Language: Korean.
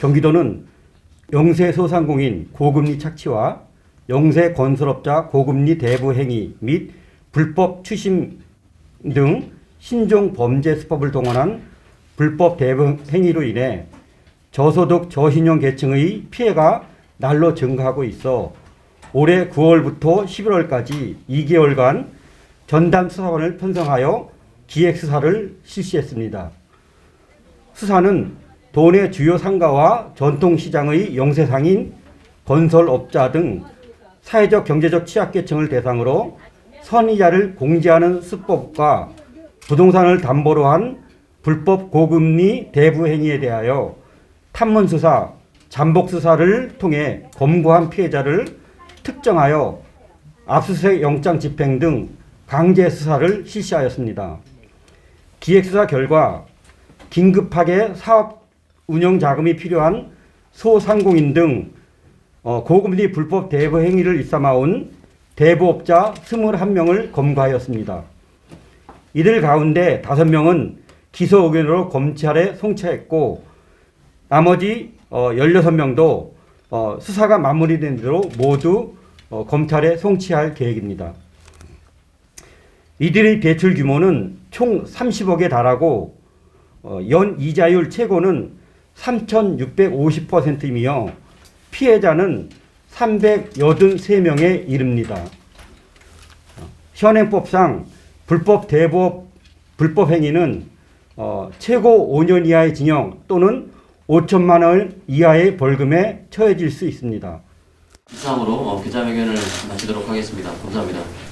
경기도는 영세 소상공인 고금리 착취와 영세 건설업자 고금리 대부 행위 및 불법 추심 등 신종 범죄 수법을 동원한 불법 대부 행위로 인해 저소득 저신용 계층의 피해가 날로 증가하고 있어 올해 9월부터 11월까지 2개월간 전담 수사관을 편성하여 기획 수사를 실시했습니다. 수사는 도내 주요 상가와 전통시장의 영세상인 건설업자 등 사회적 경제적 취약계층을 대상으로 선이자를 공제하는 수법과 부동산을 담보로 한 불법 고금리 대부 행위에 대하여 탐문 수사, 잠복 수사를 통해 검거한 피해자를 특정하여 압수수색 영장 집행 등 강제 수사를 실시하였습니다. 기획 수사 결과 긴급하게 사업 운영 자금이 필요한 소상공인 등 어, 고금리 불법 대부 행위를 일삼아온 대부업자 21명을 검거하였습니다. 이들 가운데 5명은 기소 의견으로 검찰에 송치했고 나머지 어, 16명도 어, 수사가 마무리된 대로 모두 어, 검찰에 송치할 계획입니다. 이들의 대출 규모는 총 30억에 달하고 어, 연 이자율 최고는 3,650%이며 피해자는 383명에 이릅니다. 현행법상 불법 대법 불법 행위는 어, 최고 5년 이하의 징역 또는 5천만 원 이하의 벌금에 처해질 수 있습니다. 이상으로 어, 기자회견을 마치도록 하겠습니다. 감사합니다.